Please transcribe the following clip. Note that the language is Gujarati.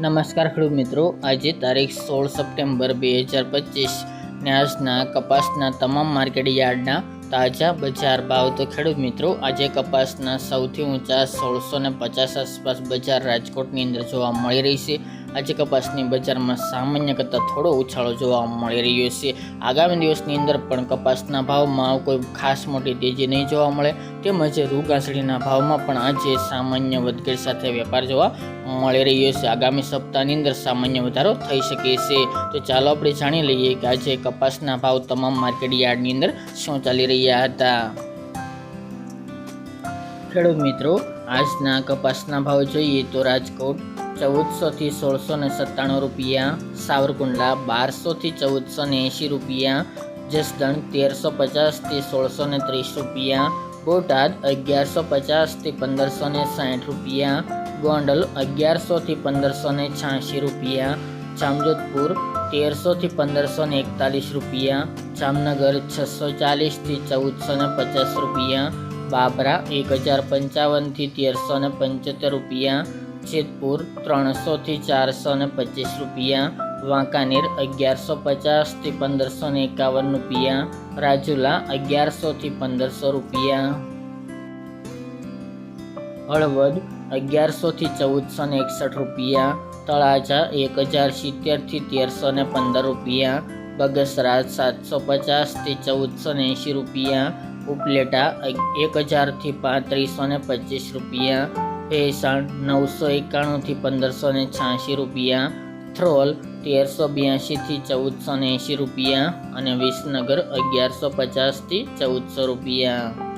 નમસ્કાર ખેડૂત મિત્રો. આજે તારીખ સોળ સપ્ટેમ્બર બે હજાર પચીસ. ને આજના કપાસના તમામ માર્કેટ યાર્ડના તાજા બજાર ભાવ. તો ખેડૂત મિત્રો, આજે કપાસના સૌથી ઊંચા સોળસો ને પચાસ આસપાસ બજાર રાજકોટની અંદર જોવા મળી રહી છે. આજે કપાસની બજારમાં સામાન્ય કરતાં થોડો ઉછાળો જોવા મળી રહ્યો છે. આગામી દિવસની અંદર પણ કપાસના ભાવમાં કોઈ ખાસ મોટી તેજી નહીં જોવા મળે. તેમજ રૂગાસડીના ભાવમાં પણ આજે સામાન્ય વધઘટ સાથે વેપાર જોવા મળી રહ્યો છે. આગામી સપ્તાહની અંદર સામાન્ય વધારો થઈ શકે છે. તો ચાલો આપણે જાણી લઈએ કે આજે કપાસના ભાવ તમામ માર્કેટ યાર્ડની અંદર શું ચાલી રહ્યા હતા. ખેડૂત મિત્રો, આજના કપાસના ભાવ જોઈએ તો રાજકોટ ચૌદસોથી સોળસો ને સત્તાણું રૂપિયા, સાવરકુંડલા બારસોથી ચૌદસો ને એંશી રૂપિયા, જસદણ તેરસો પચાસથી સોળસો ને ત્રીસ રૂપિયા, બોટાદ અગિયારસો પચાસથી પંદરસો ને સાઠ રૂપિયા, ગોંડલ અગિયારસોથી પંદરસો ને છ્યાસી રૂપિયા, જામજોધપુર તેરસોથી પંદરસો ને એકતાલીસ રૂપિયા, જામનગર છસો ચાલીસથી ચૌદસો ને પચાસ રૂપિયા, બાબરા એક હજાર પંચાવનથી તેરસો ને પંચોતેર રૂપિયા જેતપુર ત્રણસોથી ચારસો ને પચીસ રૂપિયા, વાંકાનેર અગિયારસો પચાસથી પંદરસો ને એકાવન રૂપિયા, રાજુલા અગિયારસોથી પંદરસો રૂપિયા. હળવદ અગિયારસોથી ચૌદસો ને એકસઠ રૂપિયા, તળાજા એક હજાર સિત્તેરથી તેરસો ને પંદર રૂપિયા બગસરા સાતસો પચાસથી ચૌદસો ને એંશી રૂપિયા, ઉપલેટા એક હજારથી પાંત્રીસો ને પચીસ રૂપિયા ભેસાણ નવસો એકાણુંથી પંદરસો ને છ્યાસી રૂપિયા, થ્રોલ તેરસો બ્યાસીથી ચૌદસો એંશી રૂપિયા અને વિસનગર અગિયારસો પચાસથી ચૌદસો રૂપિયા.